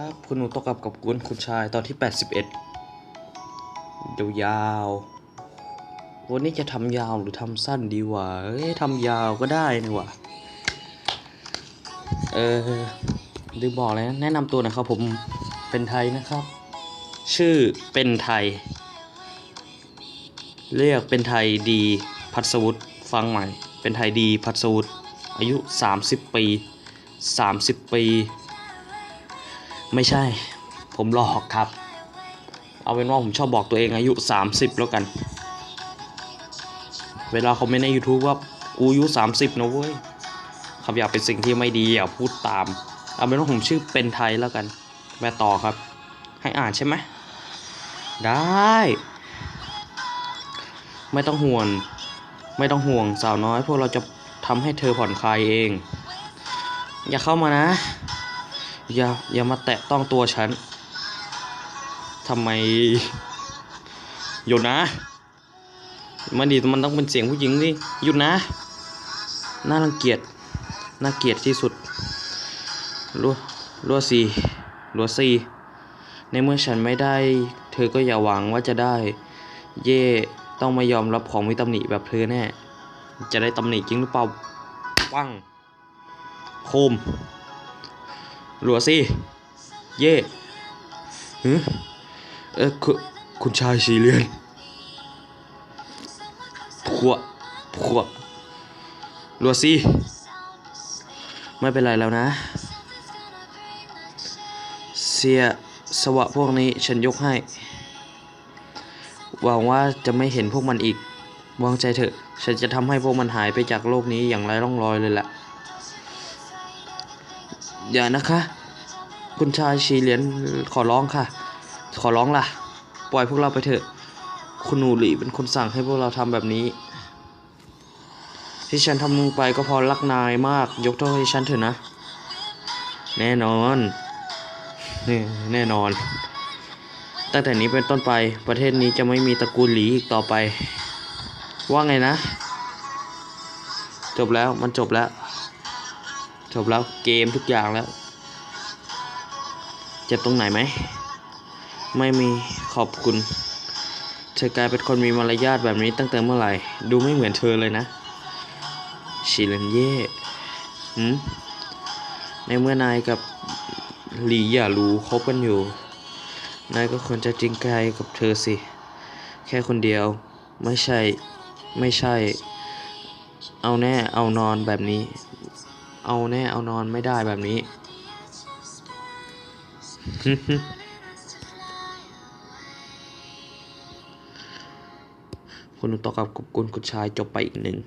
ครับ คุณหนูตกกับกับกุนคุณชายตอนที่ 81ยาว วันนี้จะทำยาวหรือทำสั้นดีวะเอ้ยทำยาวก็ได้นี่วะเออลืมบอกเลยนะแนะนำตัวนะครับผมเป็นไทยนะครับ ชื่อเป็นไทย เรียกเป็นไทยดีพัสวุฒิฟังใหม่ เป็นไทยดีพัสวุฒิอายุ 30 ปี 30 ปี ไม่ใช่ ผมหลอกครับ เอาเป็นว่าผมชอบบอกตัวเองอายุ 30 แล้วกัน เวลาคอมเมนต์ใน YouTube ว่ากูอายุ 30 นะเว้ยคำหยาบเป็นสิ่งที่ไม่ดีอย่าพูดตาม เอาเป็นว่าผมชื่อเป็นไทยแล้วกันแม่ต่อครับ ให้อ่านใช่ไหม ได้ ไม่ต้องห่วง ไม่ต้องห่วงสาวน้อย พวกเราจะทำให้เธอผ่อนคลายเอง อย่าเข้ามานะ อย่าอย่ามาแตะต้องตัวฉันทำไมหยุดนะมันดีมันต้องเป็นเสียงผู้หญิงดิหยุดนะ น่ารังเกียจน่าเกลียดที่สุดรัวรัวซีรัวซีในเมื่อฉันไม่ได้ เธอก็อย่าหวังว่าจะได้ เย่ต้องไม่ยอมรับของมีตำหนิแบบเธอแน่จะได้ตำหนิจริงหรือเปล่าปังโคม หลัวสิ เย่ฮึเออคุณคุณชายสีเลือนพวกพวกหลัวสิ ไม่เป็นไรแล้วนะ เสียสวะพวกนี้ฉันยกให้ หวังว่าจะไม่เห็นพวกมันอีก วางใจเถอะ ฉันจะทำให้พวกมันหายไปจากโลกนี้อย่างไร้ร่องรอยเลยแหละ อย่านะคะ คุณชายชีเหรียญขอร้องค่ะ ขอร้องล่ะ ปล่อยพวกเราไปเถอะ คุณหนูหลีเป็นคนสั่งให้พวกเราทำแบบนี้ ที่ฉันทำลงไปก็เพอรักนายมาก ยกโทษให้ฉันเถอะนะ แน่นอนนี่แน่นอน ตั้งแต่นี้เป็นต้นไปประเทศนี้จะไม่มีตระกูลหลีอีกต่อไป ว่าไงนะ จบแล้วมันจบแล้ว จบแล้วเกมทุกอย่างแล้ว เจ็บตรงไหนไหม ไม่มีขอบคุณ เธอกลายเป็นคนมีมารยาทแบบนี้ตั้งแต่เมื่อไหร่ ดูไม่เหมือนเธอเลยนะชิเลนเย่หืมในเมื่อนายกับหลีอย่ารู้คบกันอยู่ นายก็ควรจะจริงใจกับเธอสิ แค่คนเดียว ไม่ใช่ ไม่ใช่ เอาแน่ เอานอนแบบนี้ เอาแน่เอานอนไม่ได้แบบนี้คุณต่อกับกุบกุลคุณชายจบไปอีกหนึ่ง